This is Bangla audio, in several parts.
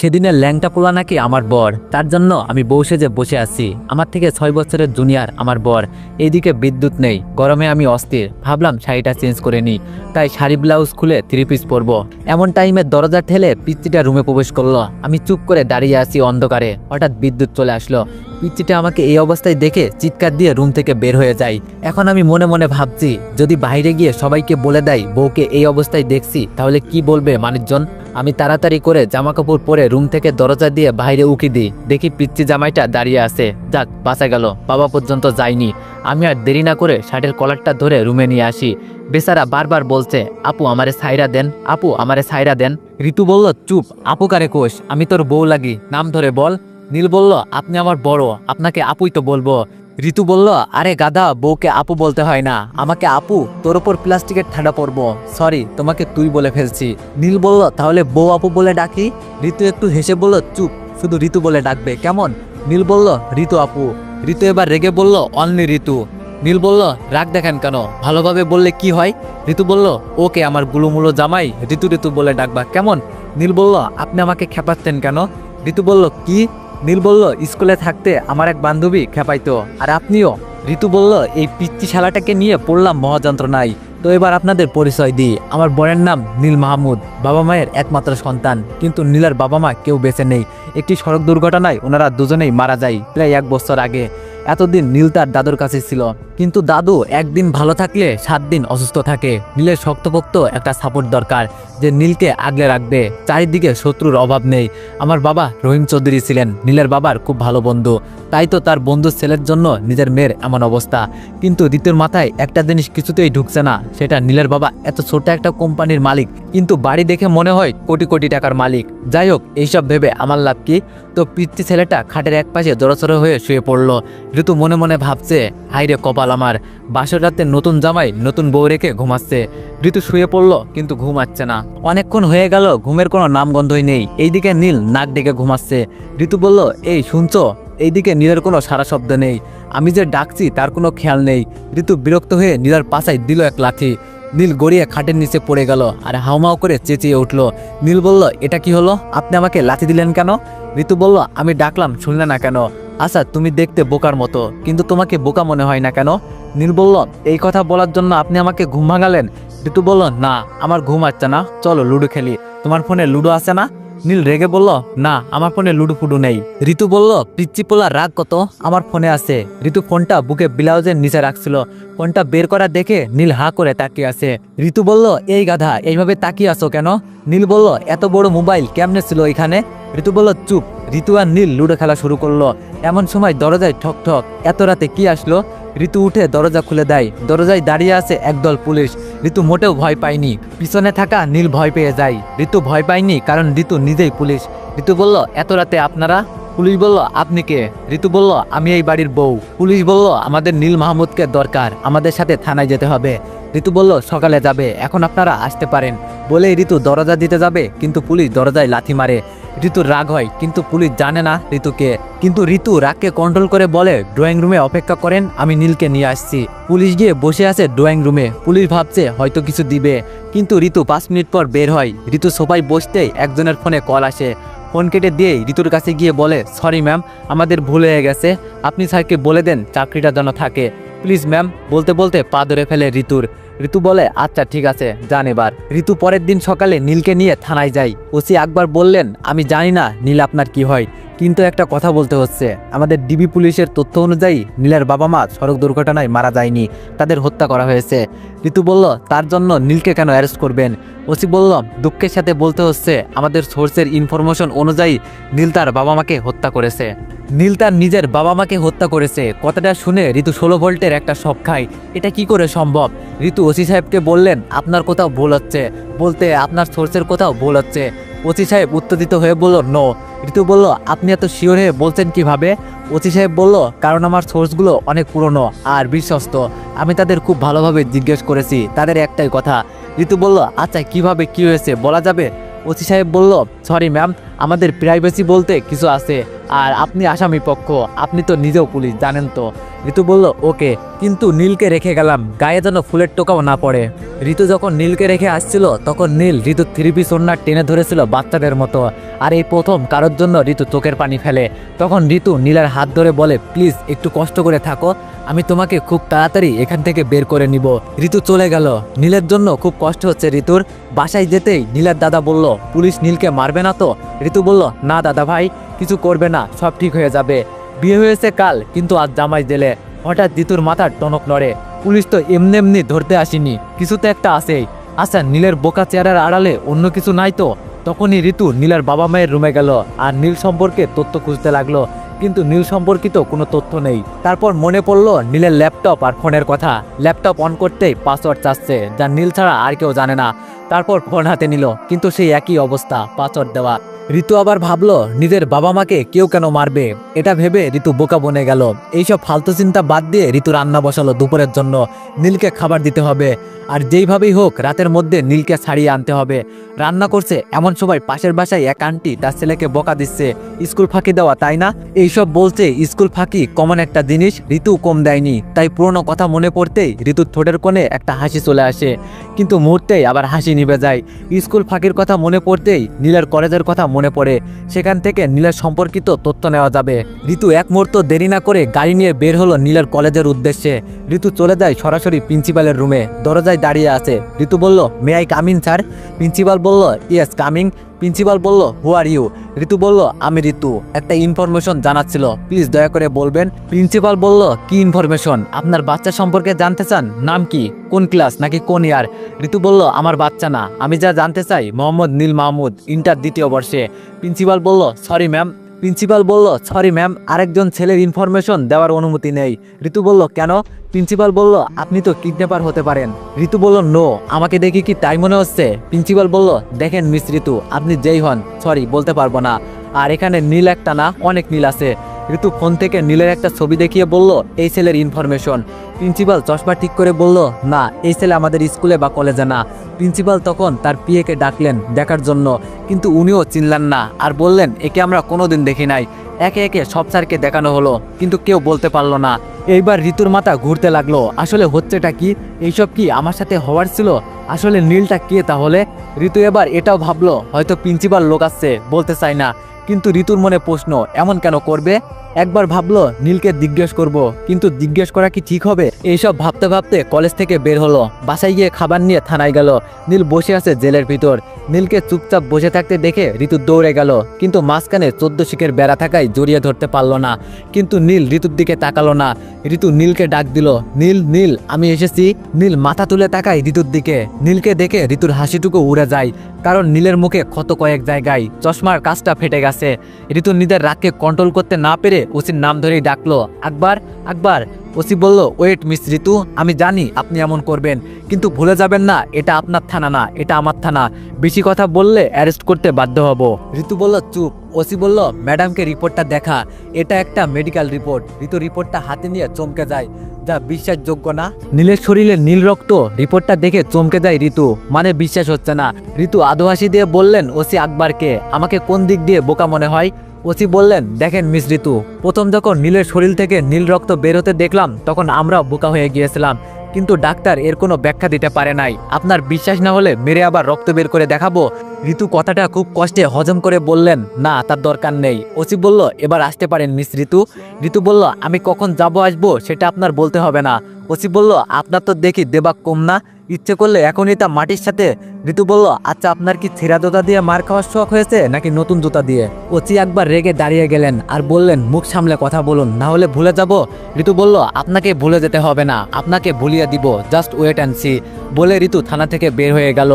সেদিনের ল্যাংটা পোলা নাকি আমার বর। তার জন্য আমি বউ সেজে বসে আছি। আমার থেকে ছয় বছরের জুনিয়র আমার বর। এইদিকে বিদ্যুৎ নেই। গরমে আমি অস্থির। ভাবলাম শাড়িটা চেঞ্জ করে নিই। তাই শাড়ি ব্লাউজ খুলে থ্রি পিস পরবো। এমন টাইমে দরজা ঠেলে পিচ্ছিটা রুমে প্রবেশ করল। আমি চুপ করে দাঁড়িয়ে আছি অন্ধকারে। হঠাৎ বিদ্যুৎ চলে আসলো। পিচ্চিটা আমাকে এই অবস্থায় দেখে চিৎকার দিয়ে রুম থেকে বের হয়ে যায়। এখন আমি মনে মনে ভাবছি, যদি বাইরে গিয়ে সবাইকে বলে দেয়, বউকে এই অবস্থায় দেখছি, তাহলে কি বলবে মানুষজন আমি তাড়াতাড়ি করে জামা কাপড় পরে রুম থেকে দরজা দিয়ে বাইরে উকি দিই। দেখি পিচ্চি জামাইটা দাঁড়িয়ে আছে। যাক, বাঁচা গেল। বাবা পর্যন্ত যায়নি। আমি আর দেরি না করে শার্টের কলারটা ধরে রুমে নিয়ে আসি। বেচারা বারবার বলছে, আপু, আমারে সাইরা দেন। আপু, আমারে সাইরা দেন। ঋতু বলল, চুপ, আপু কারে কোষ? আমি তোর বউ লাগি। নাম ধরে বল। নীল বলল, আপনি আমার বড়, আপনাকে আপুই তো বলব। ঋতু বলল, আরে গাধা, বউকে আপু বলতে হয় না। আমাকে আপু, তোর ওপর প্লাস্টিকের ঠাডা পরবো। সরি, তোমাকে তুই বলে ফেলছি। নীল বলল, তাহলে বউ আপু বলে ডাকি? ঋতু একটু হেসে বলল, চুপ, শুধু ঋতু বলে ডাকবে, কেমন? নীল বলল, ঋতু আপু। ঋতু এবার রেগে বলল, অনলি ঋতু। নীল বলল, রাগ দেখেন কেন? ভালোভাবে বললে কি হয়? ঋতু বলল, ওকে আমার গুলুমুলো জামাই, ঋতু ঋতু বলে ডাকবা, কেমন? নীল বলল, আপনি আমাকে খেপাচ্ছেন কেন? ঋতু বলল, কি? নীল বলল, স্কুলে থাকতে আমার এক বান্ধবী খেপাইতো। আর আপনিও? ঋতু বলল, এই পিচ্চি শালাটাকে নিয়ে পড়লাম মহাযন্ত্রণায়। তো এবার আপনাদের পরিচয় দিই। আমার বোনের নাম নীল মাহমুদ। বাবা মায়ের একমাত্র সন্তান। কিন্তু নীলার বাবা মা কেউ বেঁচে নেই। একটি সড়ক দুর্ঘটনায় ওনারা দুজনেই মারা যায় প্রায় এক বছর আগে। এতদিন নীল তার দাদুর কাছে ছিল। কিন্তু দাদু একদিন ভালো থাকলে সাত দিন অসুস্থ থাকে। নীলের শক্তপোক্ত একটা সাপোর্ট দরকার যে নীলকে আগলে রাখবে। চারিদিকে শত্রুর অভাব নেই। আমার বাবা রহিম চৌধুরী ছিলেন। নীলের বাবার খুব ভালো বন্ধু। তাই তো তার বন্ধুর ছেলের জন্য নিজের মেয়ের এমন অবস্থা। কিন্তু ঋতুর মাথায় একটা জিনিস কিছুতেই ঢুকছে না, সেটা নীলের বাবা এত ছোট একটা কোম্পানির মালিক। কিন্তু বাড়ি দেখে মনে হয় কোটি কোটি টাকার মালিক। যাই হোক, এইসব ভেবে আমার লাভ কি? তো পিতৃ ছেলেটা খাটের এক পাশে জড়সড় হয়ে শুয়ে পড়ল। ঋতু মনে মনে ভাবছে হাইরে কপাল আমার বাসর রাতে নতুন জামাই, নতুন বউ রেখে ঘুমাচ্ছে। ঋতু শুয়ে পড়ল, কিন্তু ঘুমাচ্ছে না। অনেকক্ষণ হয়ে গেল, ঘুমের কোনো নামগন্ধই নেই। এইদিকে নীল নাক ডেকে ঘুমাচ্ছে। ঋতু বলল, এই শুনছো? এইদিকে নীলের কোনো সারা শব্দ নেই। আমি যে ডাকছি, তার কোনো খেয়াল নেই। ঋতু বিরক্ত হয়ে নীলার পাশায় দিল এক লাথি নীল গড়িয়ে খাটের নিচে পড়ে গেল আর হাউমাউ করে চেঁচিয়ে উঠল। নীল বলল, এটা কি হলো? আপনি আমাকে লাথি দিলেন কেন? ঋতু বলল, আমি ডাকলাম, শুনলে না কেন? আচ্ছা তুমি দেখতে বোকার মতো, কিন্তু তোমাকে বোকা মনে হয় না কেন? নীল বলল, এই কথা বলার জন্য আপনি আমাকে ঘুম ভাঙালেন? ঋতু বলল, না, আমার ঘুম আসছে না। চলো, লুডো খেলি। তোমার ফোনে লুডো আছে না? নীল রেগে বলল, না, আমার ফোনে লুডো ফুডু নেই। ঋতু বলল, পিচ্চি পোলা রাগ কত? আমার ফোনে আছে। ঋতু ফোনটা বুকে ব্লাউজের নিচে রাখছিল। ফোনটা বের করা দেখে নীল হা করে তাকিয়ে আছে। ঋতু বলল, এই গাধা, এইভাবে তাকিয়ে আছো কেন? নীল বলল, এত বড় মোবাইল কেমনে ছিল এখানে? ঋতু বলল, চুপ। ঋতু আর নীল লুডো খেলা শুরু করল। এমন সময় দরজায় ঠক ঠক, এত রাতে কি আসলো? ঋতু উঠে দরজা খুলে দেয়। দরজায় দাঁড়িয়ে আছে একদল পুলিশ। ঋতু মোটেও ভয় পায়নি। পিছনে থাকা নীল ভয় পেয়ে যায়। ঋতু ভয় পায়নি কারণ ঋতু নিজেই পুলিশ। ঋতু বলল, এত রাতে আপনারা? পুলিশ বলল, আপনি কে? ঋতু বলল, আমি এই বাড়ির বউ। পুলিশ বলল, আমাদের নীল মাহমুদকে দরকার। আমাদের সাথে থানায় যেতে হবে। ঋতু বলল, সকালে যাবে। এখন আপনারা আসতে পারেন। বলে ঋতু দরজা দিতে যাবে, কিন্তু পুলিশ দরজায় লাথি মারে। ঋতুর রাগ হয়, কিন্তু পুলিশ জানে না ঋতুকে। কিন্তু ঋতু রাগকে কন্ট্রোল করে বলে ড্রয়িং রুমে অপেক্ষা করেন, আমি নীলকে নিয়ে আসছি। পুলিশ গিয়ে বসে আছে ড্রয়িং রুমে পুলিশ ভাবছে, হয়তো কিছু দিবে। কিন্তু ঋতু পাঁচ মিনিট পর বের হয়। ঋতু সবাই বসতেই একজনের ফোনে কল আসে। ফোন কেটে দিয়ে ঋতুর কাছে গিয়ে বলে সরি ম্যাম আমাদের ভুল হয়ে গেছে। আপনি স্যারকে বলে দেন, চাকরিটা যেন থাকে। প্লিজ ম্যাম বলতে বলতে পা ধরে ফেলে ঋতুর। ঋতু বলে আচ্ছা ঠিক আছে, যান এবার। ঋতু পরের দিন সকালে নীলকে নিয়ে থানায় যাই। ওসি আকবর বললেন, আমি জানি না, নীল আপনার কি হয়? কিন্তু একটা কথা বলতে হচ্ছে। আমাদের ডিবি পুলিশের তথ্য অনুযায়ী নীলের বাবা মা সড়ক দুর্ঘটনায় মারা যায়নি। তাদের হত্যা করা হয়েছে। ঋতু বলল, তার জন্য নীলকে কেন অ্যারেস্ট করবেন? ওসি বলল, দুঃখের সাথে বলতে হচ্ছে, আমাদের সোর্সের ইনফরমেশন অনুযায়ী নীল তার বাবা মাকে হত্যা করেছে। নীল তার নিজের বাবা মাকে হত্যা করেছে। কথাটা শুনে ঋতু ষোলো ভোল্টের একটা শখ খায়। এটা কি করে সম্ভব? ঋতু ওসি সাহেবকে বললেন, আপনার কোথাও ভুল হচ্ছে। বলতে, আপনার সোর্সের কোথাও ভুল হচ্ছে। ওসি সাহেব উত্তেজিত হয়ে বলল, নো। ঋতু বলল, আপনি এত শিওর হয়ে বলছেন কীভাবে? ওসি সাহেব বলল, কারণ আমার সোর্সগুলো অনেক পুরনো আর বিশ্বস্ত। আমি তাদের খুব ভালোভাবে জিজ্ঞেস করেছি, তাদের একটাই কথা। ঋতু বলল আচ্ছা কীভাবে কি হয়েছে, বলা যাবে? ওসি সাহেব বলল সরি ম্যাম আমাদের প্রাইভেসি বলতে কিছু আছে। আর আপনি আসামি পক্ষ, আপনি তো নিজেও পুলিশ, জানেন তো। ঋতু বলল, ওকে। কিন্তু নীলকে রেখে গেলাম, গায়ে যেন ফুলের টোকাও না পড়ে। ঋতু যখন নীলকে রেখে আসছিল, তখন নীল ঋতু থ্রি পিস ওনার টেনে ধরেছিল বাচ্চাদের মতো। আর এই প্রথম, কারোর জন্য ঋতু চোখের পানি ফেলে। তখন ঋতু নীলের হাত ধরে বলে, প্লিজ, একটু কষ্ট করে থাকো। আমি তোমাকে খুব তাড়াতাড়ি এখান থেকে বের করে নিব। ঋতু চলে গেল। নীলের জন্য খুব কষ্ট হচ্ছে ঋতুর। বাসায় যেতেই নীলের দাদা বলল, পুলিশ নীলকে মারবে না তো? ঋতু বলল, না, দাদা ভাই, কিছু করবে না, সব ঠিক হয়ে যাবে। বিয়ে হয়েছে কাল, কিন্তু আজ জামাই দিলে হঠাৎ ঋতুর মাথার টনক নড়ে। পুলিশ তো এমনি এমনি ধরতে আসেনি। কিছু তো একটা আসেই আচ্ছা নীলের বোকা চেয়ারের আড়ালে অন্য কিছু নাই তো? তখনই ঋতু নীলের বাবা মায়ের রুমে গেল, আর নীল সম্পর্কে তথ্য খুঁজতে লাগল। কিন্তু নীল সম্পর্কিত কোনো তথ্য নেই। তারপর মনে পড়ল নীলের ল্যাপটপ আর ফোনের কথা। ল্যাপটপ অন করতেই পাসওয়ার্ড চাচ্ছে, যা নীল ছাড়া আর কেউ জানে না। তারপর ফোন হাতে নিল, কিন্তু সেই একই অবস্থা, পাসওয়ার্ড দেওয়া। ঋতু আবার ভাবলো, নিজের বাবা মাকে কেউ কেন মারবে? এটা ভেবে ঋতু বোকা বনে গেল। এইসব ফালতু চিন্তা বাদ দিয়ে ঋতু রান্না বসালো দুপুরের জন্য। নীলকে খাবার দিতে হবে। আর যেইভাবেই হোক, রাতের মধ্যে নীলকে ছাড়িয়ে আনতে হবে। রান্না করছে এমন সময় পাশের বাসায় এক আন্টি তার ছেলেকে বোকা দিচ্ছে। স্কুল ফাঁকি দেওয়া, তাই না? এইসব বলছে স্কুল ফাঁকি কমন একটা জিনিস, ঋতু কম দেয়নি। তাই পুরনো কথা মনে পড়তেই ঋতুর ঠোঁটের কোণে একটা হাসি চলে আসে। কিন্তু মুহূর্তেই আবার হাসি নিভে যায়। স্কুল ফাঁকির কথা মনে পড়তেই নীলের কলেজের কথা মনে পড়ে। সেখান থেকে নীলের সম্পর্কিত তথ্য নেওয়া যাবে। ঋতু এক মুহূর্ত দেরি না করে গাড়ি নিয়ে বের হলো নীলের কলেজের উদ্দেশ্যে। ঋতু চলে যায় সরাসরি প্রিন্সিপালের রুমে। দরজায় দাঁড়িয়ে আছে। ঋতু বলল may I coming sir principal বলল ইয়েস কামিং প্রিন্সিপাল বলল হু আর ইউ ঋতু বলল, আমি ঋতু। একটা ইনফরমেশন জানাচ্ছিল। প্লিজ দয়া করে বলবেন। প্রিন্সিপাল বলল, কি ইনফরমেশন? আপনার বাচ্চা সম্পর্কে জানতে চান? নাম কি? কোন ক্লাস? নাকি কোন ইয়ার? ঋতু বলল, আমার বাচ্চা না। আমি যা জানতে চাই, মোহাম্মদ নীল মাহমুদ, ইন্টার দ্বিতীয় বর্ষে। প্রিন্সিপাল বলল সরি ম্যাম প্রিন্সিপাল বলল সরি ম্যাম আরেকজন ছেলের ইনফরমেশন দেওয়ার অনুমতি নেই। ঋতু বলল, কেন? প্রিন্সিপাল বলল, আপনি তো কিডন্যাপার হতে পারেন। ঋতু বলল নো আমাকে দেখি কি তাই মনে হচ্ছে? প্রিন্সিপাল বলল, দেখেন, মিস ঋতু, আপনি যেই হন সরি বলতে পারব না। আর এখানে নীল একটা না, অনেক নীল আছে। ঋতু ফোন থেকে নীলের একটা ছবি দেখিয়ে বলল, এই ছেলের ইনফরমেশন প্রিন্সিপাল চশমা ঠিক করে বলল, না, এই ছেলে আমাদের স্কুলে বা কলেজে না। প্রিন্সিপাল তখন তার পিএকে ডাকলেন দেখার জন্য, কিন্তু উনিও চিনলেন না আর বললেন, একে আমরা কোনোদিন দেখি নাই। একে একে সব স্যারকে দেখানো হলো, কিন্তু কেউ বলতে পারল না। এইবার ঋতুর মাথা ঘুরতে লাগল, আসলে হচ্ছেটা কি? এইসব কি আমার সাথে হওয়ার ছিল? আসলে নীলটা কে তাহলে? ঋতু এবার এটাও ভাবলো, হয়তো প্রিন্সিপাল লোক আসছে, বলতে চায় না। কিন্তু ঋতুর মনে প্রশ্ন, এমন কেন করবে? একবার ভাবলো, নীলকে জিজ্ঞেস করব, কিন্তু জিজ্ঞেস করা কি ঠিক হবে? এইসব ভাবতে ভাবতে কলেজ থেকে বের হলো। বাসায় গিয়ে খাবার নিয়ে থানায় গেল। নীল বসে আছে জেলের ভিতর। নীলকে চুপচাপ বসে থাকতে দেখে ঋতু দৌড়ে গেল। কিন্তু মাঝখানে চোদ্দ শিখের বেড়া থাকায় জড়িয়ে ধরতে পারল না। কিন্তু নীল ঋতুর দিকে তাকালো না। ঋতু নীলকে ডাক দিল, নীল নীল, আমি এসেছি। নীল মাথা তুলে তাকায় ঋতুর দিকে। নীলকে দেখে ঋতুর হাসিটুকু উড়ে যায়, কারণ নীলের মুখে ক্ষত কয়েক জায়গায় চশমার কাজটা ফেটে গেছে। ঋতু নিজের রাগকে কন্ট্রোল করতে না পেরে ওসির নাম ধরেই ডাকলো, আকবার আকবার। ওসি বলল, ওয়েট, মিস ঋতু, আমি জানি আপনি এমন করবেন, কিন্তু ভুলে যাবেন না, এটা আপনার থানা না, এটা আমার থানা। বেশি কথা বললে অ্যারেস্ট করতে বাধ্য হব। ঋতু বলল, চুপ। ওসি বলল, ম্যাডামকে রিপোর্টটা দেখা, এটা একটা মেডিকেল রিপোর্ট। ঋতু রিপোর্টটা হাতে নিয়ে চমকে যায়, যা বিশ্বাসযোগ্য না। নীলের শরীরে নীল রক্ত, রিপোর্টটা দেখে চমকে যায় ঋতু মানে বিশ্বাস হচ্ছে না। ঋতু আদোহাসি দিয়ে বললেন, ওসি আকবরকে, আমাকে কোন দিক দিয়ে বোকা মনে হয়? ওসি বললেন, দেখেন মিস ঋতু, প্রথম যখন নীলের শরীর থেকে নীল রক্ত বের হতে দেখলাম, তখন আমরাও বোকা হয়ে গিয়েছিলাম। কিন্তু ডাক্তার এর কোনো ব্যাখ্যা দিতে পারে নাই। আপনার বিশ্বাস না হলে মেরে আবার রক্ত বের করে দেখাবো। ঋতু কথাটা খুব কষ্টে হজম করে বললেন, না, তার দরকার নেই। ওসি বলল, এবার আসতে পারেন মিস ঋতু। ঋতু বলল, আমি কখন যাব আসব সেটা আপনার বলতে হবে না। ওসি বলল, আপনার তো দেখি দেবাক কম না। ইচ্ছে করলে এখনই তা মাটির সাথে। ঋতু বলল আচ্ছা আপনার কি ছেঁড়া জোতা দিয়ে মার খাওয়ার শখ হয়েছে, নাকি নতুন জুতা দিয়ে? ওচি একবার রেগে দাঁড়িয়ে গেলেন আর বললেন, মুখ সামলে কথা বলুন, না হলে ভুলে যাব। ঋতু বলল, আপনাকে ভুলে যেতে হবে না, আপনাকে ভুলিয়ে দিব, জাস্ট ওয়েট অ্যান্ড সি। বলে ঋতু থানা থেকে বের হয়ে গেল।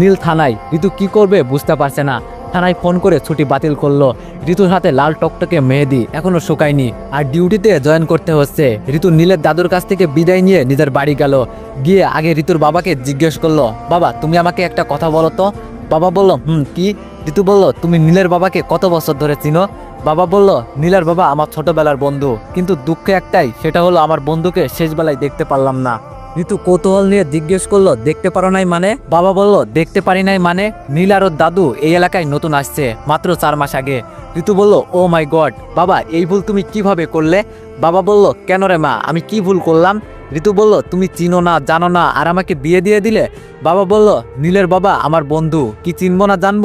নীল থানায়, ঋতু কি করবে বুঝতে পারছে না। থানায় ফোন করে ছুটি বাতিল করল। ঋতুর হাতে লাল টকটকে মেহেদি, এখনও শুকায়নি। আর ডিউটিতে জয়েন করতে হচ্ছে। ঋতু নীলের দাদুর কাছ থেকে বিদায় নিয়ে নিজের বাড়ি গেল। গিয়ে আগে ঋতুর বাবাকে জিজ্ঞেস করল, বাবা, তুমি আমাকে একটা কথা বলো তো? বাবা বলল, হুম, কি? ঋতু বলল, তুমি নীলের বাবাকে কত বছর ধরে চিনো? বাবা বলল, নীলের বাবা আমার ছোটবেলার বন্ধু। কিন্তু দুঃখ একটাই, সেটা হলো আমার বন্ধুকে শেষবেলায় দেখতে পারলাম না। ঋতু কৌতূহল নিয়ে জিজ্ঞেস করল, দেখতে পারো নাই মানে? বাবা বলল, দেখতে পারি নাই মানে? নীল আর দাদু এই এলাকায় নতুন আসছে, মাত্র চার মাস আগে। ঋতু বলল ও মাই গড বাবা, এই ভুল তুমি কীভাবে করলে? বাবা বলল, কেন রে মা, আমি কি ভুল করলাম? ঋতু বলল, তুমি চিনো না, জানো না, আর আমাকে বিয়ে দিয়ে দিলে? বাবা বলল, নীলের বাবা আমার বন্ধু, কি চিনবো না জানব?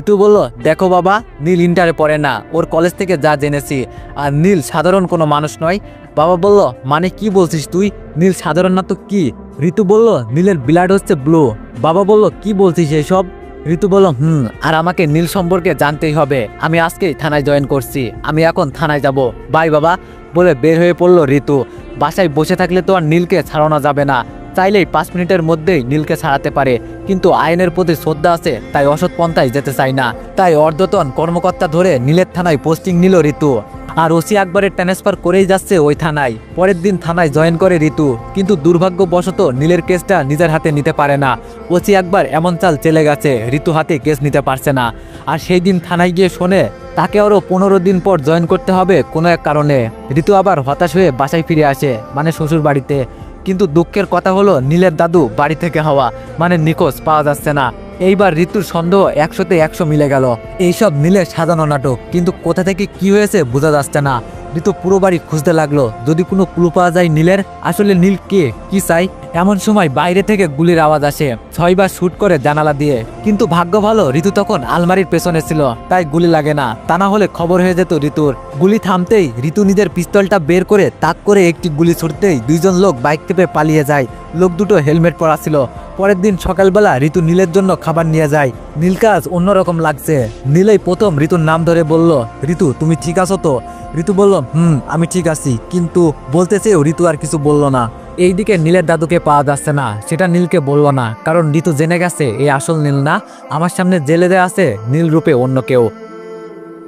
ঋতু বলল, দেখো বাবা, নীল ইন্টারে পড়ে না, ওর কলেজ থেকে যা জেনেছি, আর নীল সাধারণ কোনো মানুষ নয়। বাবা বলল মানে কি বলছিস তুই? নীল সাধারণ না তো কি? ঋতু বলল, নীলের ব্লাড হচ্ছে ব্লু বাবা বলল, কি বলছিস এসব? ঋতু বলল হুম, আর আমাকে নীল সম্পর্কে জানতেই হবে। আমি আজকেই থানায় জয়েন করছি। আমি এখন থানায় যাব। বাই বাবা, বলে বের হয়ে পড়ল ঋতু। বাসায় বসে থাকলে তো আর নীলকে ছাড়ানো যাবে না। চাইলেই পাঁচ মিনিটের মধ্যেই নীলকে ছাড়াতে পারে। কিন্তু আইনের প্রতি শ্রদ্ধা আছে, তাই অসৎ পন্থায় যেতে চায় না। তাই অর্ধতন কর্মকর্তা ধরে নীলের থানায় পোস্টিং নিল ঋতু। আর ওসি আকবরের ট্রান্সফার করেই যাচ্ছে ওই থানায়। পরের দিন থানায় জয়েন করে ঋতু। কিন্তু দুর্ভাগ্যবশত নীলের কেসটা নিজের হাতে নিতে পারে না। ওসি আকবর এমন চাল চলে গেছে, ঋতু হাতে কেস নিতে পারছে না। আর সেই দিন থানায় গিয়ে শোনে, তাকে আরও পনেরো দিন পর জয়েন করতে হবে কোনো এক কারণে। ঋতু আবার হতাশ হয়ে বাসায় ফিরে আসে মানে শ্বশুর বাড়িতে। কিন্তু দুঃখের কথা হলো, নীলের দাদু বাড়ি থেকে হওয়া মানে নিখোঁজ পাওয়া যাচ্ছে না। এইবার ঋতুর সন্দেহ একশোতে একশো মিলে গেল। এইসব নীলের সাজানো নাটক, কিন্তু কোথা থেকে কি হয়েছে বোঝা যাচ্ছে না। ঋতু পুরো বাড়ি খুঁজতে লাগল, যদি কোনো ক্লু পাওয়া যায় নীলের, আসলে নীল কে? কি চাই? এমন সময় বাইরে থেকে গুলির আওয়াজ আসে, ছয়বার শুট করে জানালা দিয়ে। কিন্তু ভাগ্য ভালো, ঋতু তখন আলমারির পেছনে ছিল, তাই গুলি লাগে না। তা না হলে খবর হয়ে যেত ঋতুর। গুলি থামতেই ঋতু নিজের পিস্তলটা বের করে তাক করে একটি গুলি ছুটতেই দুইজন লোক বাইক থেকে পালিয়ে যায়। লোক দুটো হেলমেট পরা ছিল পরের দিন সকালবেলা ঋতু নীলের জন্য খাবার নিয়ে যায়। নীল কাজ অন্যরকম লাগছে। নীলই প্রথম ঋতুর নাম ধরে বলল, ঋতু, তুমি ঠিক আছো তো? ঋতু বলল, হুম, আমি ঠিক আছি। কিন্তু বলতে চেয়েও ঋতু আর কিছু বলল না। এইদিকে নীলের দাদুকে পাওয়া যাচ্ছে না, সেটা নীলকে বলল না, কারণ ঋতু জেনে গেছে এই আসল নীল না। আমার সামনে জেলে দেয়া আছে নীল রূপে অন্য কেউ।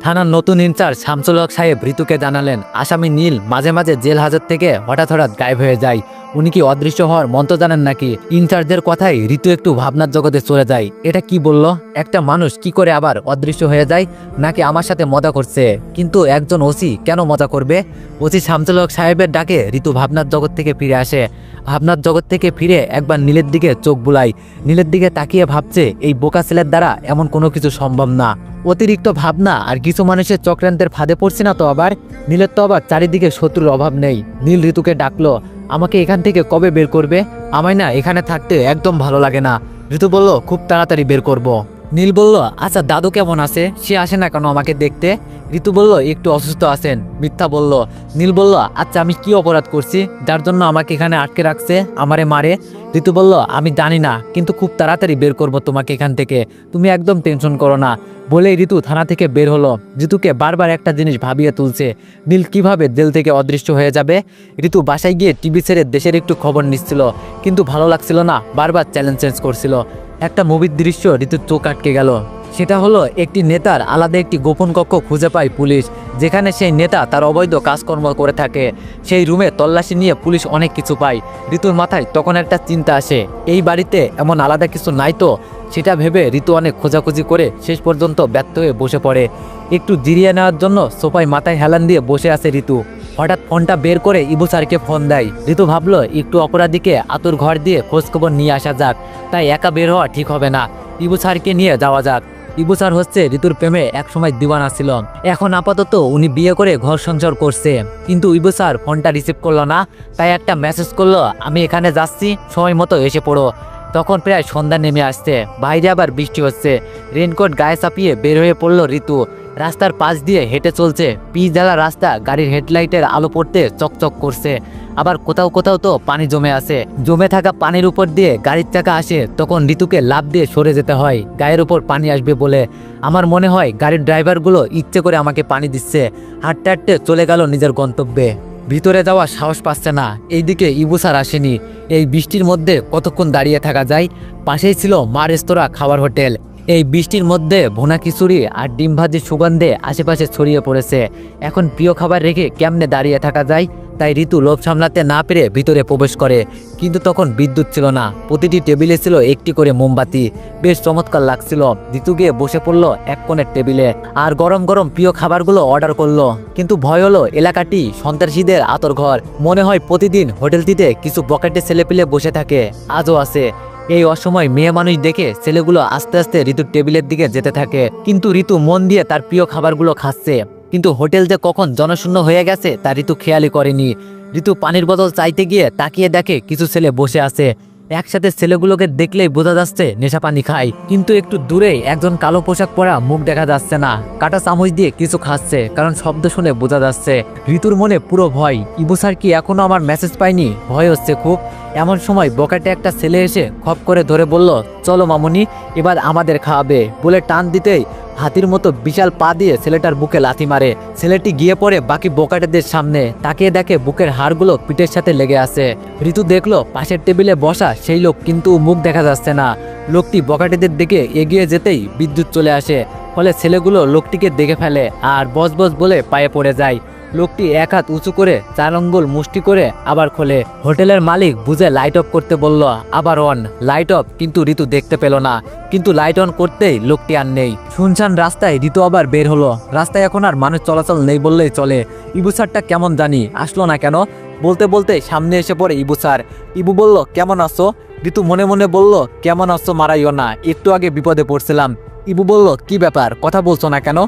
থানার নতুন ইনচার্জ শামসুল হক সাহেব ঋতুকে জানালেন, আসামি নীল মাঝে মাঝে জেল হাজত থেকে হঠাৎ হঠাৎ গায়েব হয়ে যায়। উনি কি অদৃশ্য হওয়ার মন্ত্র জানেন নাকি? ইনচার্জের কথাই ঋতু একটু ভাবনার জগতে চলে যায়। এটা কি বলল? একটা মানুষ কি করে আবার অদৃশ্য হয়ে যায়? নাকি আমার সাথে মজা করছে? কিন্তু একজন ওসি কেন মজা করবে? ওসি শামসুল হক সাহেবের ডাকে ঋতু ভাবনার জগৎ থেকে ফিরে আসে। ভাবনার জগৎ থেকে ফিরে একবার নীলের দিকে চোখ বুলাই। নীলের দিকে তাকিয়ে ভাবছে, এই বোকা ছেলের দ্বারা এমন কোনো কিছু সম্ভব না। অতিরিক্ত ভাবনা আর কিছু মানুষের চক্রান্তের ফাঁদে পড়ছে না তো আবার? নীলের তো আবার চারিদিকে শত্রুর অভাব নেই। নীল ঋতুকে ডাকলো, আমাকে এখান থেকে কবে বের করবে? আমায় না এখানে থাকতে একদম ভালো লাগে না। ঋতু বলল, খুব তাড়াতাড়ি বের করব। নীল বলল আচ্ছা দাদু কেমন আছে? সে আসে না কেন আমাকে দেখতে? ঋতু বলল, একটু অসুস্থ আছেন। মিথ্যা বলল, নীল বলল আচ্ছা আমি কি অপরাধ করছি? যার জন্য আমাকে এখানে আটকে রাখছে, আমারে মারে? ঋতু বলল, আমি জানি না, কিন্তু খুব তাড়াতাড়ি বের করব তোমাকে এখান থেকে। তুমি একদম টেনশন করো না। বলেই ঋতু থানা থেকে বের হলো। ঋতুকে বারবার একটা জিনিস ভাবিয়ে তুলছে, নীল কীভাবে জেল থেকে অদৃশ্য হয়ে যাবে? ঋতু বাসায় গিয়ে টিভি ছেড়ে দেশের একটু খবর নিচ্ছিল, কিন্তু ভালো লাগছিল না, বারবার চ্যালেঞ্জ চেঞ্জ করছিল। একটা মুভির দৃশ্য ঋতুর চোখ আটকে গেল। সেটা হলো একটি নেতার আলাদা একটি গোপন কক্ষ খুঁজে পায় পুলিশ, যেখানে সেই নেতা তার অবৈধ কাজকর্ম করে থাকে। সেই রুমে তল্লাশি নিয়ে পুলিশ অনেক কিছু পায়। ঋতুর মাথায় তখন একটা চিন্তা আসে, এই বাড়িতে এমন আলাদা কিছু নাই তো? সেটা ভেবে ঋতু অনেক খোঁজাখুঁজি করে শেষ পর্যন্ত ব্যর্থ হয়ে বসে পড়ে। একটু জিরিয়ে নেওয়ার জন্য সোফায় মাথায় হেলান দিয়ে বসে আছে ঋতু। হঠাৎ ফোনটা বের করে ইবু স্যারকে ফোন দেয়। ঋতু ভাবলো, একটু অপরাধীকে আতুর ঘর দিয়ে খোঁজখবর নিয়ে আসা যাক। তাই একা বের হওয়া ঠিক হবে না। ইবু স্যারকে নিয়ে যাওয়া যাক। ইবু স্যার হচ্ছে ঋতুর প্রেমে একসময় দিওয়ানা ছিল। এখন আপাতত উনি বিয়ে করে ঘর সংসার করছে। কিন্তু ইবু স্যার ফোনটা রিসিভ করল না। তাই একটা মেসেজ করল, আমি এখানে যাচ্ছি, সময় মতো এসে পড়ো। তখন প্রায় সন্ধ্যা নেমে আসছে। বাইরে আবার বৃষ্টি হচ্ছে। রেনকোট গায়ে চাপিয়ে বের হয়ে পড়ল ঋতু। রাস্তার পাশ দিয়ে হেঁটে চলছে। পিচ জ্বালা রাস্তা গাড়ির হেডলাইটের আলো পড়তে চকচক করছে। আবার কোথাও কোথাও তো পানি জমে আছে। জমে থাকা পানির উপর দিয়ে গাড়ির চাকা আসে, তখন ঋতুকে লাভ দিয়ে সরে যেতে হয়। গায়ের উপর পানি আসবে বলে। আমার মনে হয় গাড়ির ড্রাইভারগুলো ইচ্ছে করে আমাকে পানি দিচ্ছে। হাঁটতে হাঁটতে চলে গেল নিজের গন্তব্যে। ভিতরে যাওয়ার সাহস পাচ্ছে না। এইদিকে ইবুসার আসেনি। এই বৃষ্টির মধ্যে কতক্ষণ দাঁড়িয়ে থাকা যায়? পাশেই ছিল মা রেস্তোরাঁ, খাবার হোটেল। এই বৃষ্টির মধ্যে ভুনা খিচুড়ি আর ডিম ভাজির সুগন্ধে আশেপাশে ছড়িয়ে পড়েছে। এখন প্রিয় খাবার রেখে কেমনে দাঁড়িয়ে থাকা যায়, তাই ঋতু লোভ সামলাতে না পেরে ভিতরে প্রবেশ করে। কিন্তু তখন বিদ্যুৎ ছিল না, প্রতিটি টেবিলে ছিল একটি করে মোমবাতি। বেশ চমৎকার লাগছিল, ঋতু গিয়ে বসে পড়ল এক কোণের টেবিলে আর গরম গরম প্রিয় খাবারগুলো অর্ডার করল। কিন্তু ভয় হলো, এলাকাটি সন্ত্রাসীদের আতর ঘর। মনে হয় প্রতিদিন হোটেলটিতে কিছু পকেটে ছেলেপিলে বসে থাকে, আজও আছে। এই অসময় মেয়ে মানুষ দেখে ছেলেগুলো আস্তে আস্তে ঋতুর টেবিলের দিকে যেতে থাকে। কিন্তু ঋতু মন দিয়ে তার প্রিয় খাবারগুলো খাচ্ছে। কিন্তু হোটেল যে কখন জনশূন্য হয়ে গেছে, তা ঋতু খেয়ালই করেনি। ঋতু পানির বোতল চাইতে গিয়ে তাকিয়ে দেখে কিছু ছেলে বসে আছে। একসাথে ছেলেগুলোকে দেখলেই বোঝা যাচ্ছে নেশা পানি খায়। কিন্তু একটু দূরেই একজন কালো পোশাক পরা মুখ দেখা যাচ্ছে না। কাটা চামচ দিয়ে কিছু খাচ্ছে, কারণ শব্দ শুনে বোঝা যাচ্ছে। ঋতুর মনে পুরো ভয়। ইবু কি এখনও আমার মেসেজ পাইনি ভয় হচ্ছে খুব। এমন সময় বকাটে একটা ছেলে এসে খপ করে ধরে বলল, চলো মামুনি, এবার আমাদের খাওয়াবে। বলে টান দিতেই হাতির মতো বিশাল পা দিয়ে ছেলেটার বুকে লাথি মারে। ছেলেটি গিয়ে পড়ে বাকি বোকাটেদের সামনে। তাকিয়ে দেখে বুকের হাড়গুলো পিঠের সাথে লেগে আছে। ঋতু দেখল পাশের টেবিলে বসা সেই লোক কিন্তু মুখ দেখা যাচ্ছে না। লোকটি বকাটেদের দিকে এগিয়ে যেতেই বিদ্যুৎ চলে আসে। ফলে ছেলেগুলো লোকটিকে দেখে ফেলে আর বস বস বলে পায়ে পড়ে যায়। লোকটি এক হাত উঁচু করে চার আঙ্গুল মুষ্টি করে আবার খোলে। হোটেলের মালিক বুঝে লাইট অফ করতে বলল, আবার অন। লাইট অফ, কিন্তু ঋতু দেখতে পেল না। কিন্তু লাইট অন করতেই লোকটি আর নেই। শুনশান রাস্তায় ঋতু আবার বের হলো। রাস্তায় এখন আর মানুষ চলাচল নেই বললেই চলে। ইবু স্যারটা কেমন জানি, আসলো না কেন? বলতে বলতে সামনে এসে পড়ে ইবু স্যার। ইবু বলল, কেমন আছো? ঋতু মনে মনে বলল, কেমন আছো মারাইও না। একটু আগে বিপদে পড়ছিলাম। ইবু বলল, কি ব্যাপার? কথা বলছো না কেন?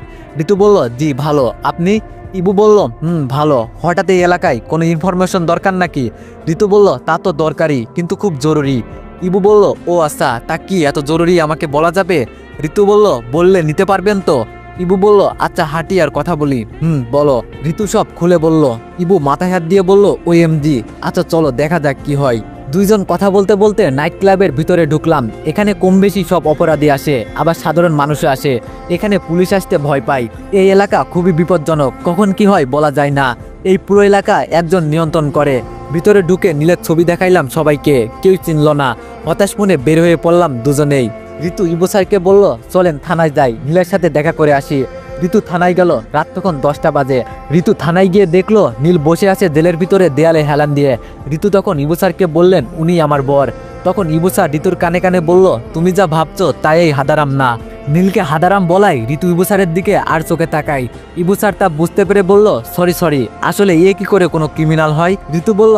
ঋতু বলল, জি, ভালো। আপনি? ইবু বলল, হুম, ভালো। হঠাৎ এই এলাকায় কোনো ইনফরমেশন দরকার নাকি? ঋতু বলল, তা তো দরকারি কিন্তু খুব জরুরি। ইবু বলল, ও আচ্ছা তা কি এত জরুরি আমাকে বলা যাবে? ঋতু বলল, বললে নিতে পারবেন তো। ইবু বলল আচ্ছা হাঁটি আর কথা বলি। হুম, বলো। ঋতু সব খুলে বলল। ইবু মাথায় হাত দিয়ে বলল ও এমজি আচ্ছা চলো, দেখা যাক কি হয়। দুইজন কথা বলতে বলতে নাইট ক্লাবের ভিতরে ঢুকলাম। এখানে কম বেশি সব অপরাধী আসে, আবার সাধারণ মানুষও আসে। এখানে পুলিশ আসতে ভয় পায় এই এলাকা খুবই বিপজ্জনক। কখন কি হয় বলা যায় না। এই পুরো এলাকা একজন নিয়ন্ত্রণ করে। ভিতরে ঢুকে নীলের ছবি দেখাইলাম সবাইকে। কেউ চিনল না। হতাশ মনে বের হয়ে পড়লাম দুজনেই। ঋতু ইবু বলল, চলেন থানায় যাই। নীলের সাথে দেখা করে আসি। ঋতু থানায় গেল। রাত তখন দশটা বাজে। ঋতু থানায় গিয়ে দেখল, নীল বসে আছে জেলের ভিতরে দেয়ালে হেলান দিয়ে। ঋতু তখন ইবু স্যারকে বললেন, উনি আমার বর। তখন ইবু স্যার ঋতুর কানে কানে বলল, তুমি যা ভাবছ তাই এই হাদারাম না। নীলকে হাদারাম বলাই ঋতু ইবু স্যারের দিকে আর চোখে তাকাই ইবু স্যার তা বুঝতে পেরে বলল, সরি সরি, আসলে এ কি করে কোনো ক্রিমিনাল হয়? ঋতু বলল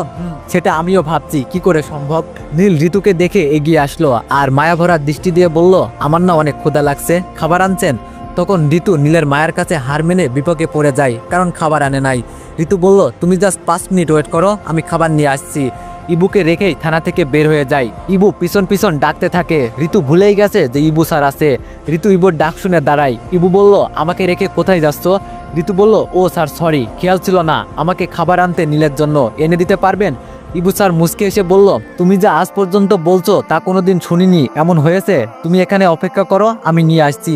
সেটা আমিও ভাবছি, কি করে সম্ভব? নীল ঋতুকে দেখে এগিয়ে আসলো আর মায়াভরা দৃষ্টি দিয়ে বলল, আমার না অনেক ক্ষুধা লাগছে, খাবার আনছেন? তখন ঋতু নীলের মায়ের কাছে হার মেনে বিপকে পড়ে যায়, কারণ খাবার আনে নাই। ঋতু বলল, তুমি জাস্ট পাঁচ মিনিট ওয়েট করো, আমি খাবার নিয়ে আসছি। ইবুকে রেখেই থানা থেকে বের হয়ে যায়। ইবু পিছন পিছন ডাকতে থাকে। ঋতু ভুলেই গেছে যে ইবু স্যার আছে। ঋতু ইবুর ডাক শুনে দাঁড়ায়। ইবু বলল, আমাকে রেখে কোথায় যাচ্ছ? ঋতু বলল, ও স্যার সরি খেয়াল ছিল না। আমাকে খাবার আনতে নীলের জন্য এনে দিতে পারবেন? ইবু স্যার মুসকে এসে বলল, তুমি যা আজ পর্যন্ত বলছো তা কোনোদিন শুনিনি। এমন হয়েছে? তুমি এখানে অপেক্ষা করো, আমি নিয়ে আসছি।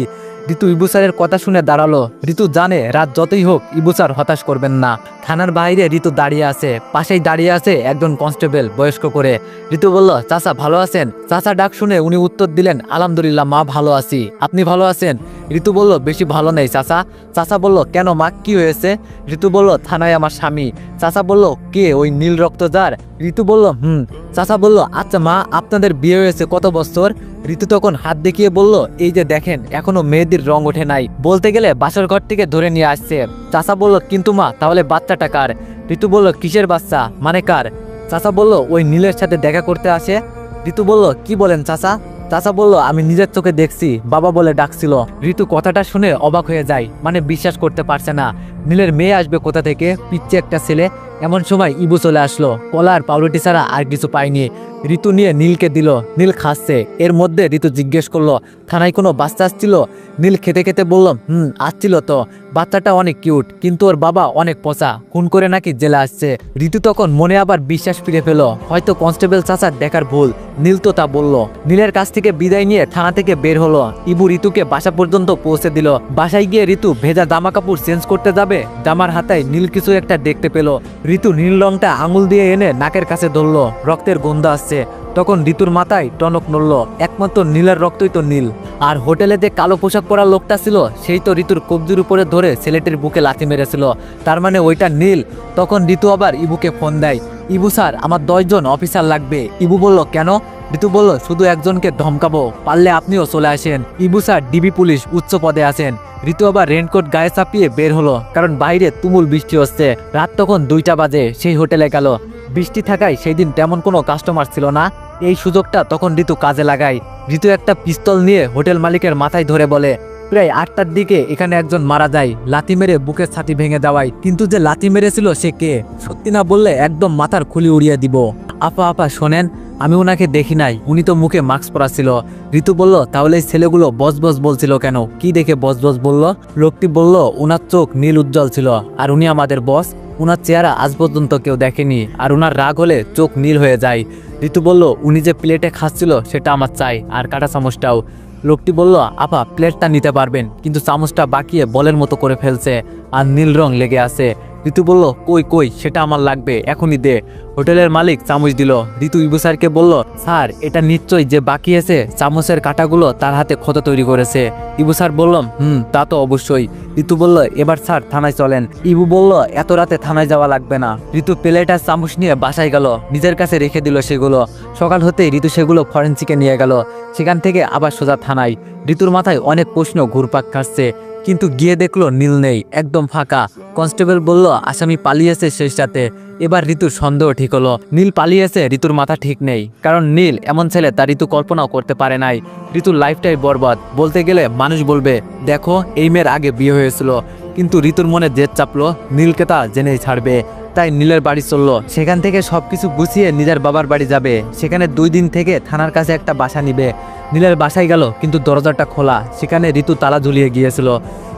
ঋতু ইবুসারের কথা শুনে দাঁড়াল। ঋতু জানে, রাত যতই হোক, ইবুসার হতাশ করবেন না। থানার বাইরে ঋতু দাঁড়িয়ে আছে। পাশেই দাঁড়িয়ে আছে একজন কনস্টেবল বয়স্ক করে। ঋতু বলল, চাচা, ভালো আছেন? চাচা ডাক শুনে উনি উত্তর দিলেন, আলহামদুলিল্লাহ, মা ভালো আছি। আপনি ভালো আছেন? ঋতু বলল, বেশি ভালো নেই, চাচা। চাচা বলল, কেন মা, কি হয়েছে? ঋতু বলল, থানায় আমার স্বামী। চাচা বলল, কে? ওই নীল রক্ত যার? ঋতু বলল, হুম। চাচা বলল আচ্ছা মা, আপনাদের বিয়ে হয়েছে কত বছর? ঋতু তখন হাত দেখিয়ে বলল, এই যে দেখেন, এখনও মেয়েদের রং ওঠে নাই। বলতে গেলে বাসর ঘর থেকে ধরে নিয়ে আসছে। চাচা বলল, কিন্তু মা, তাহলে বাচ্চাটা কার? ঋতু বলল, কিসের বাচ্চা? মানে কার? চাচা বলল, ওই নীলের সাথে দেখা করতে আসে। ঋতু বলল, কি বলেন চাচা? চাচা বলল, আমি নিজের চোখে দেখছি। বাবা বলে ডাকছিল। ঋতু কথাটা শুনে অবাক হয়ে যায়। মানে বিশ্বাস করতে পারছে না। নীলের মেয়ে আসবে কোথা থেকে? পিচ্ছে একটা ছেলে। এমন সময় ইবু চলে আসলো। কলা আর পাউরুটি ছাড়া আর কিছু পায়নি। ঋতু নিয়ে নীলকে দিল। নীল খাচ্ছে। এর মধ্যে ঋতু জিজ্ঞেস করল, থানায় কোনো বাচ্চা আসছিল? নীল খেতে খেতে বলল, হুম, আসছিল তো। বাচ্চাটা অনেক কিউট, কিন্তু ওর বাবা অনেক পচা। খুন করে নাকি জেলে আসছে। ঋতু তখন মনে আবার বিশ্বাস ফিরে পেল। হয়তো কনস্টেবল চাচার দেখার ভুল। নীল তো তা বলল। নীলের কাছ থেকে বিদায় নিয়ে থানা থেকে বের হলো। ইবু ঋতুকে বাসা পর্যন্ত পৌঁছে দিল। বাসায় গিয়ে ঋতু ভেজা জামা কাপড় চেঞ্জ করতে যাবে। জামার হাতায় নীল কিছু একটা দেখতে পেল। ঋতু নীল রংটা আঙুল দিয়ে এনে নাকের কাছে ধরল। রক্তের গন্ধ আসছে। তখন ঋতুর মাথায় টনক নড়ল। একমাত্র নীলের রক্তই তো নীল। আর হোটেলে যে কালো পোশাক পরা লোকটা ছিল, সেই তো ঋতুর কবজির উপরে ধরে ছেলেটির বুকে লাথি মেরেছিল। তার মানে ওইটা নীল। তখন ঋতু আবার ইবুকে ফোন দেয়। ইবু স্যার, আমার দশজন অফিসার লাগবে। ইবু বলল, কেন? ঋতু বলল, শুধু একজনকে ধমকাবো, পারলে আপনিও চলে আসেন। ইবুসা ডিবি পুলিশ উচ্চ পদে আছেন। ঋতু আবার রেনকোট গায়ে চাপিয়ে বের হলো, কারণ বাইরে তুমুল বৃষ্টি হচ্ছে। রাত তখন দুইটা বাজে, সেই হোটেলে গেল। বৃষ্টি থাকায় সেই দিন তেমন কোনো কাস্টমার ছিল না। এই সুযোগটা তখন ঋতু কাজে লাগায়। ঋতু একটা পিস্তল নিয়ে হোটেল মালিকের মাথায় ধরে বলে প্রায় আটটার দিকে এখানে একজন মারা যায়। লাথি মেরে বুকের ছাতি ভেঙে দেওয়ায়। কিন্তু যে লাথি মেরেছিল সে কে? সত্যি না বললে একদম মাথার খুলি উড়িয়ে দিব। আপা আপা, শোনেন, আমি ওনাকে দেখি নাই। উনি তো মুখে মাস্ক পরা ছিল ঋতু বলল, তাহলে এই ছেলেগুলো বস বস বলছিল কেন? কি দেখে বস বস বলল? লোকটি বলল ওনার চোখ নীল উজ্জ্বল ছিল। আর উনি আমাদের বস। ওনার চেহারা আজ পর্যন্ত কেউ দেখেনি। আর ওনার রাগ হলে চোখ নীল হয়ে যায়। ঋতু বলল, উনি যে প্লেটে খাচ্ছিল, সেটা আমার চাই। আর কাটা চামচটাও। লোকটি বলল, আপা প্লেটটা নিতে পারবেন, কিন্তু চামচটা বাকিয়ে বলের মতো করে ফেলছে, আর নীল রং লেগে আছে। ঋতু বলল, কই কই, সেটা আমার লাগবে, এখনই দে। হোটেলের মালিক চামচ দিল। ঋতু ইবু স্যারকে বলল, স্যার, এটা নিশ্চয়ই যে বাকি আছে, চামচের কাটাগুলো তার হাতে ক্ষত তৈরি করেছে। ইবু স্যার বললাম হুম, তা তো অবশ্যই। ঋতু বলল, এবার স্যার, থানায় চলেন। ইবু বলল, এত রাতে থানায় যাওয়া লাগবে না। ঋতু প্লেট আর চামচ নিয়ে বাসায় গেল। নিজের কাছে রেখে দিল সেগুলো। সকাল হতেই ঋতু সেগুলো ফরেন্সিকে নিয়ে গেল। সেখান থেকে আবার সোজা থানায়। ঋতুর মাথায় অনেক প্রশ্ন ঘুরপাক খাচ্ছে। কিন্তু গিয়ে দেখল নীল নেই, একদম ফাঁকা। কনস্টেবল বলল, আসামি পালিয়েছে শেষ রাতে এবার ঋতুর সন্দেহ ঠিক হলো। নীল পালিয়েছে, ঋতুর মাথা ঠিক নেই। কারণ নীল এমন ছেলে, তার ঋতু কল্পনাও করতে পারে নাই। ঋতুর লাইফটাই বরবাদ। বলতে গেলে মানুষ বলবে, দেখো, এই মেয়ের আগে বিয়ে হয়েছিল। কিন্তু ঋতুর মনে জেদ চাপলো, নীলকে তা জেনেই ছাড়বে। তাই নীলের বাড়ি চলল। সেখান থেকে সবকিছু গুছিয়ে নিজের বাবার বাড়ি যাবে। সেখানে দুই দিন থেকে থানার কাছে একটা বাসা নিবে। নীলের বাসায় গেল, কিন্তু দরজাটা খোলা। সেখানে ঋতু তালা ঝুলিয়ে গিয়েছিল।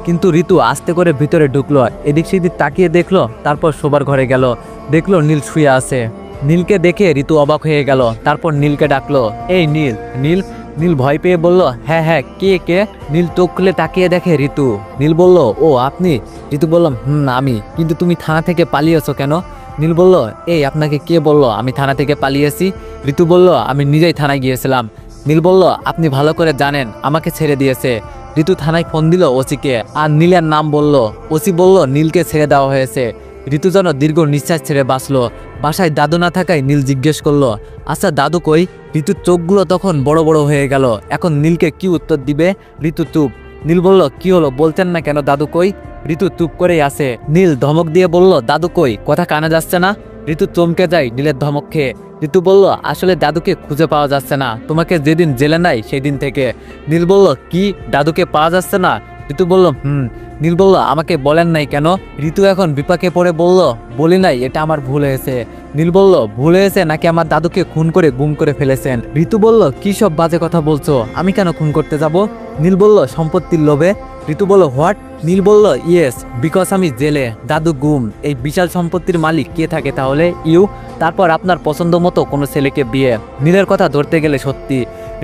কিন্তু ঋতু আস্তে করে ভিতরে ঢুকলো। এদিক সেদিক তাকিয়ে দেখল, তারপর শোবার ঘরে গেল। দেখল নীল শুয়ে আছে। নীলকে দেখে ঋতু অবাক হয়ে গেল। তারপর নীলকে ডাকলো, এই নীল নীল নীল ভয় পেয়ে বলল হ্যাঁ হ্যাঁ কে কে? নীল চোখ খুলে তাকিয়ে দেখে ঋতু। নীল বলল, ও, আপনি? ঋতু বললাম হুম, আমি। কিন্তু তুমি থানা থেকে পালিয়েছো কেন? নীল বলল, এই, আপনাকে কে বলল? আমি থানা থেকে পালিয়েছি। ঋতু বলল, আমি নিজেই থানায় গিয়েছিলাম। নীল বলল, আপনি ভালো করে জানেন, আমাকে ছেড়ে দিয়েছে। ঋতু থানায় ফোন দিল ওসিকে, আর নীলের নাম বলল। ওসি বলল, নীলকে ছেড়ে দেওয়া হয়েছে। ঋতু যেন দীর্ঘ নিঃশ্বাস ছেড়ে বাঁচলো। বাসায় দাদু না থাকায় নীল জিজ্ঞেস করল আচ্ছা দাদু কই? ঋতুর চোখগুলো তখন বড় বড় হয়ে গেল। এখন নীলকে কি উত্তর দিবে? ঋতু চুপ। নীল বলল, কি হলো? বলছেন না কেন দাদু কই? ঋতু চুপ করেই আছে। নীল ধমক দিয়ে বলল, দাদু কই? কথা কানা যাচ্ছে না? ঋতু চমকে যায় নীলের ধমক খেয়ে। ঋতু বলল, আসলে দাদুকে খুঁজে পাওয়া যাচ্ছে না। তোমাকে যেদিন জেলে নাই সেই দিন থেকে। নীল বলল, কি? দাদুকে পাওয়া যাচ্ছে না? ঋতু বলল, হুম। নীল বলল, আমাকে বলেন নাই কেন? ঋতু এখন বিপাকে পড়ে বলল, বলি নাই, এটা আমার ভুল হয়েছে। নীল বলল, ভুল হয়েছে নাকি আমার দাদুকে খুন করে গুম করে ফেলেছেন? ঋতু বলল, কি সব বাজে কথা বলছো? আমি কেন খুন করতে যাব? নীল বলল, সম্পত্তির লোভে। ঋতু বলল, হোয়াট? নীল বলল, ইয়েস, বিকজ আমি জেলে, দাদু গুম। এই বিশাল সম্পত্তির মালিক কে থাকে তাহলে? ইউ, তারপর আপনার পছন্দ মতো কোনো ছেলেকে বিয়ে। নীলের কথা ধরতে গেলে সত্যি।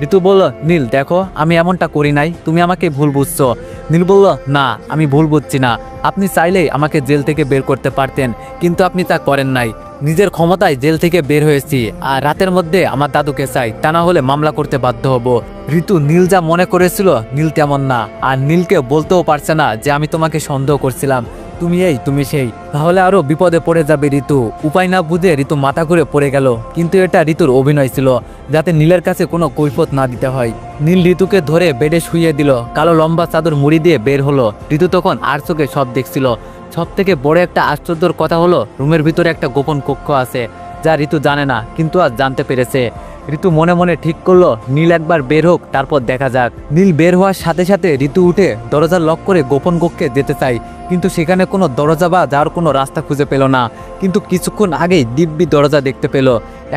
ঋতু বলল, নীল, দেখো, আমি এমনটা করি নাই, তুমি আমাকে ভুল বুঝছ। নীল বলল, না, আমি ভুল বুঝছি না। আপনি চাইলেই আমাকে জেল থেকে বের করতে পারতেন, কিন্তু আপনি তা করেন নাই। নিজের ক্ষমতায় জেল থেকে বের হয়েছি, আর রাতের মধ্যে আমার দাদুকে চাই, তা না হলে মামলা করতে বাধ্য হব। ঋতু নীল যা মনে করেছিল, নীল তেমন না, আর নীলকে বলতেও পারছে না যে আমি তোমাকে সন্দেহ করছিলাম। তুমি এই, তুমি সেই। তাহলে আরও বিপদে পড়ে যাবে ঋতু। উপায় না বুঝে ঋতু মাথা ঘুরে পড়ে গেল। কিন্তু এটা ঋতুর অভিনয় ছিল, যাতে নীলের কাছে কোনো কৈফত না দিতে হয়। নীল ঋতুকে ধরে বেডে শুইয়ে দিল। কালো লম্বা চাদর মুড়ি দিয়ে বের হলো। ঋতু তখন আর চোখে সব দেখছিল। সব থেকে বড় একটা আশ্চর্যর কথা হলো, রুমের ভিতরে একটা গোপন কক্ষ আছে, যা ঋতু জানে না, কিন্তু আজ জানতে পেরেছে। ঋতু মনে মনে ঠিক করল, নীল একবার বের হোক, তারপর দেখা যাক। নীল বের হওয়ার সাথে সাথে ঋতু উঠে দরজা লক করে গোপন কক্ষে যেতে চাই কিন্তু সেখানে কোনো দরজা বা যাওয়ার কোনো রাস্তা খুঁজে পেল না। কিন্তু কিছুক্ষণ আগেই দিব্যি দরজা দেখতে পেল।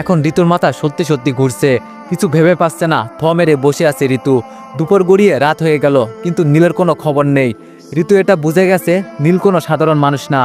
এখন ঋতুর মাথা সত্যি সত্যি ঘুরছে। কিছু ভেবে পাচ্ছে না, থ মেরে বসে আছে ঋতু। দুপুর গড়িয়ে রাত হয়ে গেল, কিন্তু নীলের কোনো খবর নেই। ঋতু এটা বুঝে গেছে, নীল কোনো সাধারণ মানুষ না।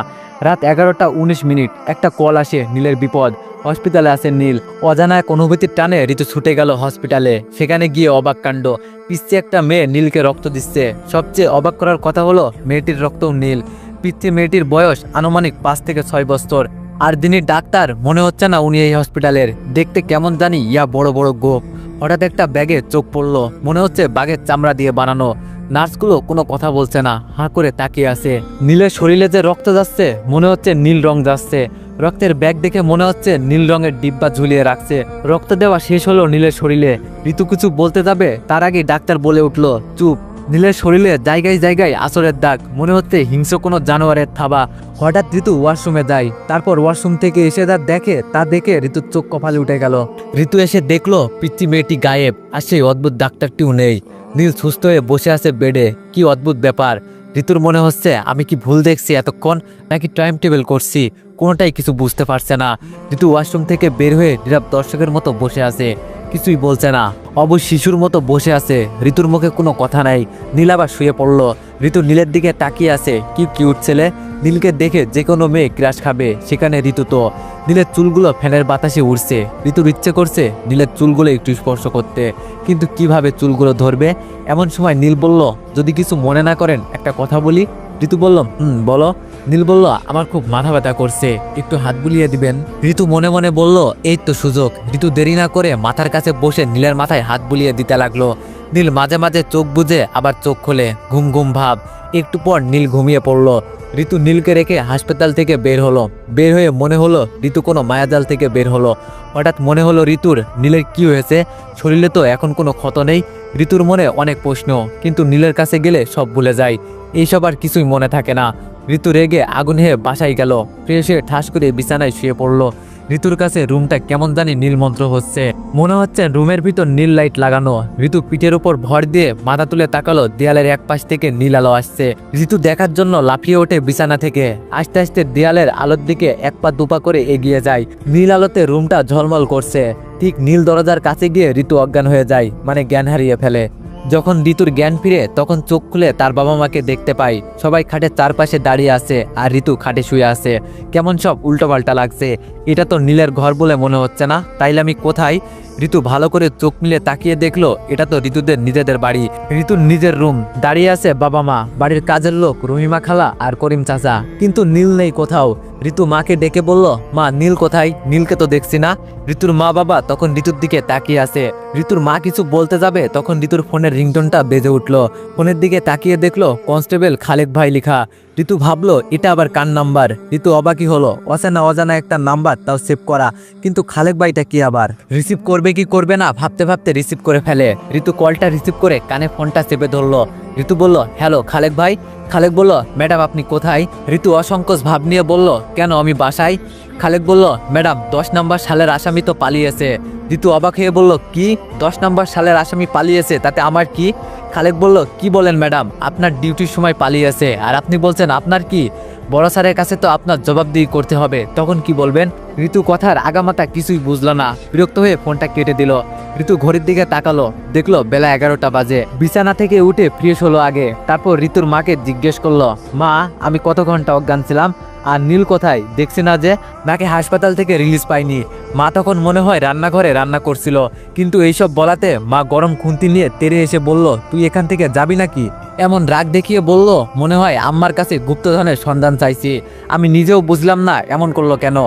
রাত এগারোটা উনিশ মিনিট, একটা কল আসে নীলের বিপদ। হসপিটালে আছে নীল। অজানা এক অনুভূতির টানে ঋতু ছুটে গেল হসপিটালে। সেখানে গিয়ে অবাক কাণ্ড। পিচ্ছে একটা মেয়ে নীলকে রক্ত দিচ্ছে। সবচেয়ে অবাক করার কথা হলো মেয়েটির রক্তও নীল। পিচ্ছে মেয়েটির বয়স আনুমানিক পাঁচ থেকে ছয় বছর। আর যিনি ডাক্তার, মনে হচ্ছে না উনি এই হসপিটালের। দেখতে কেমন জানি ইয়া বড় বড় গোপ। হঠাৎ একটা ব্যাগে চোখ পড়ল। মনে হচ্ছে বাঘের চামড়া দিয়ে বানানো। নার্সগুলো কোনো কথা বলছে না, হাঁ করে তাকিয়ে আছে। নীলের শরীরে যে রক্ত যাচ্ছে, মনে হচ্ছে নীল রং যাচ্ছে। রক্তের ব্যাগ দেখে মনে হচ্ছে নীল রঙের ডিব্বা ঝুলিয়ে রাখছে। রক্ত দেওয়া শেষ হলো নীলের শরীরে। ঋতু কিছু বলতে যাবে, তার আগেই ডাক্তার বলে উঠল, চুপ। নীলের শরীরে জায়গায় জায়গায় আসরের দাগ, মনে হচ্ছে হিংস্র কোনো জানোয়ারের থাবা। হঠাৎ ঋতু ওয়াশরুমে যায়, তারপর ওয়াশরুম থেকে এসে তার দেখে, তা দেখে ঋতুর চোখ কপালে উঠে গেল। ঋতু এসে দেখল, পিচ্চি মেয়েটি গায়েব, আর সেই অদ্ভুত ডাক্তারটিও নেই। নীল সুস্থ হয়ে বসে আছে বেডে। কি অদ্ভুত ব্যাপার। ঋতুর মনে হচ্ছে, আমি কি ভুল দেখছি এতক্ষণ, নাকি টাইম টেবিল করছি? কোনোটাই কিছু বুঝতে পারছে না। ঋতু ওয়াশরুম থেকে বের হয়ে নীরব দর্শকের মতো বসে আছে। কিছুই বলছে না। অবশ্য শিশুর মতো বসে আছে। ঋতুর মুখে কোনো কথা নাই। নীল আবার শুয়ে পড়ল। ঋতু নীলের দিকে তাকিয়ে আছে। কি কিউট ছেলে। নীলকে দেখে যে কোনো মেয়ে ক্রাশ খাবে, সেখানে ঋতু তো। নীলের চুলগুলো ফ্যানের বাতাসে উড়ছে। ঋতুর ইচ্ছে করছে নীলের চুলগুলো একটু স্পর্শ করতে। কিন্তু কীভাবে চুলগুলো ধরবে? এমন সময় নীল বলল, যদি কিছু মনে না করেন, একটা কথা বলি? ঋতু বলল, হুম, বলো। নীল বলল, আমার খুব মাথা ব্যথা করছে, একটু হাত বুলিয়ে দিবেন। ঋতু মনে মনে বলল, এই তো সুযোগ। ঋতু দেরি না করে মাথার কাছে বসে নীলের মাথায় হাত বুলিয়ে দিতে লাগল। নীল মাঝে মাঝে চোখ বুজে আবার চোখ খোলে। ঘুম ঘুম ভাব। একটু পর নীল ঘুমিয়ে পড়ল। ঋতু নীলকে রেখে হাসপাতাল থেকে বের হলো। বের হয়ে মনে হলো, ঋতু কোনো মায়াজাল থেকে বের হলো। হঠাৎ মনে হলো, ঋতুর, নীলের কি হয়েছে? শরীরে তো এখন কোনো ক্ষত নেই। ঋতুর মনে অনেক প্রশ্ন, কিন্তু নীলের কাছে গেলে সব ভুলে যায়। এইসব আর কিছুই মনে থাকে না। ঋতু রেগে আগুন হয়ে বাসায় গেল। ফ্রেশ হয়ে ঠাস করে বিছানায় শুয়ে পড়ল। ঋতুর কাছে রুমটা কেমন জানি নীলমন্ত্র হচ্ছে। মনে হচ্ছে রুমের ভিতর নীল লাইট লাগানো। ঋতু পিঠের উপর ভর দিয়ে মাথা তুলে তাকালো, দেয়ালের এক পাশ থেকে নীল আলো আসছে। ঋতু দেখার জন্য লাফিয়ে ওঠে বিছানা থেকে। আস্তে আস্তে দেয়ালের আলোর দিকে এক পা দুপা করে এগিয়ে যায়। নীল আলোতে রুমটা ঝলমল করছে। ঠিক নীল দরজার কাছে গিয়ে ঋতু অজ্ঞান হয়ে যায় মানে জ্ঞান হারিয়ে ফেলে। যখন ঋতুর জ্ঞান ফিরে, তখন চোখ খুলে তার বাবা মাকে দেখতে পাই। সবাই খাটের চারপাশে দাঁড়িয়ে আছে আর ঋতু খাটে শুয়ে আছে। কেমন সব উল্টোপাল্টা লাগছে। এটা তো নীলের ঘর বলে মনে হচ্ছে না। তাইলে আমি কোথায়? ঋতু ভালো করে চোখ মিলে তাকিয়ে দেখল, এটা তো ঋতুদের নিজেদের বাড়ি। ঋতুর নিজের রুম, দাঁড়িয়ে আছে বাবা মা, বাড়ির কাজের লোক রহিমা খালা আর করিম চাচা। কিন্তু নীল নেই কোথাও। ঋতু মাকে ডেকে বলল, মা, নীল কোথায়? নীলকে তো দেখছি না। ঋতুর মা বাবা তখন ঋতুর দিকে তাকিয়ে আছে। ঋতুর মা কিছু বলতে যাবে, তখন ঋতুর ফোনের রিংটোনটা বেজে উঠল। ফোনের দিকে তাকিয়ে দেখল, কনস্টেবল খালেক ভাই লেখা। ঋতু ভাবলো, এটা আবার কার নাম্বার? ঋতু অবাকি হলো, অচেনা অজানা একটা নাম্বার, তাও সেভ করা। কিন্তু খালেক ভাইটা কি আবার? রিসিভ করবে কি করবে না, ভাবতে ভাবতে রিসিভ করে ফেলে। ঋতু কলটা রিসিভ করে কানে ফোনটা চেপে ধরলো। ঋতু বলল, হ্যালো, খালেক ভাই? খালেক বলল, ম্যাডাম, আপনি কোথায়? ঋতু অসংকোচ ভাব নিয়ে বলল, কেন, আমি বাসায়? খালেক বলল, ম্যাডাম, দশ নম্বর সালের আসামি তো পালিয়েছে। ঋতু অবাক হয়ে বলল, কি? দশ নম্বর সালের আসামি পালিয়েছে, তাতে আমার কি? খালেক বলল, কি বলেন, ম্যাডাম, আপনার ডিউটির সময় পালিয়েছে, আর আপনি বলছেন আপনার কি? বড় স্যারের কাছে তো আপনার জবাবদিহি করতে হবে, তখন কি বলবেন? ঋতু কথার আগামাতা কিছুই বুঝলো না, বিরক্ত হয়ে ফোনটা কেটে দিল। ঋতু ঘড়ির দিকে তাকালো, দেখল বেলা এগারোটা বাজে। বিছানা থেকে উঠে ফ্রেশ হলো আগে, তারপর ঋতুর মাকে জিজ্ঞেস করল, মা, আমি কত ঘণ্টা অজ্ঞান ছিলাম? আর নীল কোথায়, দেখছি না যে নাকি হাসপাতাল থেকে রিলিজ পাইনি। মা তখন মনে হয় রান্নাঘরে রান্না করছিল, কিন্তু এইসব বলাতে মা গরম খুন্তি নিয়ে তেরে এসে বলল, তুই এখান থেকে যাবি নাকি? এমন রাগ দেখিয়ে বলল, মনে হয় আম্মার কাছে গুপ্তধনের সন্ধান চাইছি। আমি নিজেও বুঝলাম না এমন করল কেন।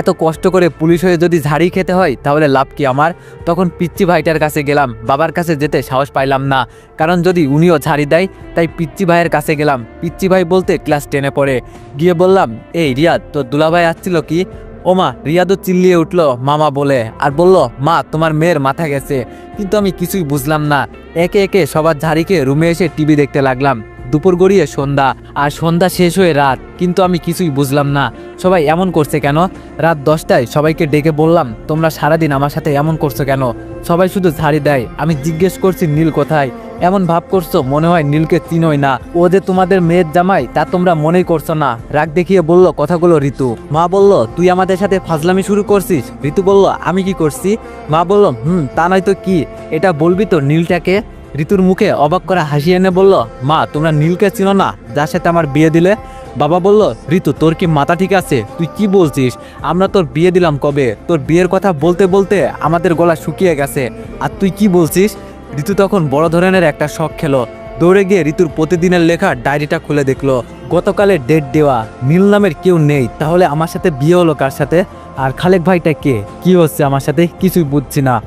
এত কষ্ট করে পুলিশ হয়ে যদি ঝাড়ি খেতে হয়, তাহলে লাভ কি আমার? তখন পিচ্চি ভাইটার কাছে গেলাম। বাবার কাছে যেতে সাহস পাইলাম না, কারণ যদি উনিও ঝাড়ি দেয়, তাই পিচ্চি ভাইয়ের কাছে গেলাম। পিচ্চি ভাই বলতে ক্লাস টেনে পড়ে। গিয়ে বললাম, এই রিয়াদ, তোর দুলাভাই আসছিল কি? ও রিয়াদু চিল্লিয়ে উঠল, মামা বলে। আর বলল, মা, তোমার মেয়ের মাথা গেছে। কিন্তু আমি কিছুই বুঝলাম না। একে একে সবার ঝাড়িকে রুমে এসে টিভি দেখতে লাগলাম। দুপুর গড়িয়ে সন্ধ্যা, আর সন্ধ্যা শেষ হয়ে রাত। কিন্তু আমি কিছুই বুঝলাম না। সবাই এমন করছে কেন? রাত দশটায় সবাইকে ডেকে বললাম, তোমরা সারাদিন আমার সাথে এমন করছ কেন? সবাই শুধু ঝাড়ি দেয়। আমি জিজ্ঞেস করছি নীল কোথায়? এমন ভাব করছ, মনে হয় নীলকে চিনোই না। ও যে তোমাদের মেয়ের জামাই, তা তোমরা মনেই করছ না। রাগ দেখিয়ে বলল কথাগুলো ঋতু। মা বলল, তুই আমাদের সাথে ফাজলামি শুরু করছিস? ঋতু বলল, আমি কি করছি? মা বলল, হুম, তা নয় তো কি? এটা বলবি তো নীলটাকে? ঋতুর মুখে অবাক করা হাসি এনে বলল, মা, তোমরা নীলকে চিনো না? যার সাথে আমার বিয়ে দিলে? বাবা বলল, ঋতু, তোর কি মাথা ঠিক আছে? তুই কি বলছিস? আমরা তোর বিয়ে দিলাম কবে? তোর বিয়ের কথা বলতে বলতে আমাদের গলা শুকিয়ে গেছে। আর তুই কি বলছিস? ঋতু তখন বড় ধরনের একটা শখ খেলো। দৌড়ে গিয়ে ঋতুর প্রতিদিনের লেখা ডায়েরিটা খুলে দেখল। গতকালের ডেট দেওয়া, নীল নামের কেউ নেই, তাহলে আমার সাথে বিয়ে হলো কার সাথে? আর খালেক ভাইটা কে? কি হচ্ছে আমার সাথে? কিছুই বুঝছি না।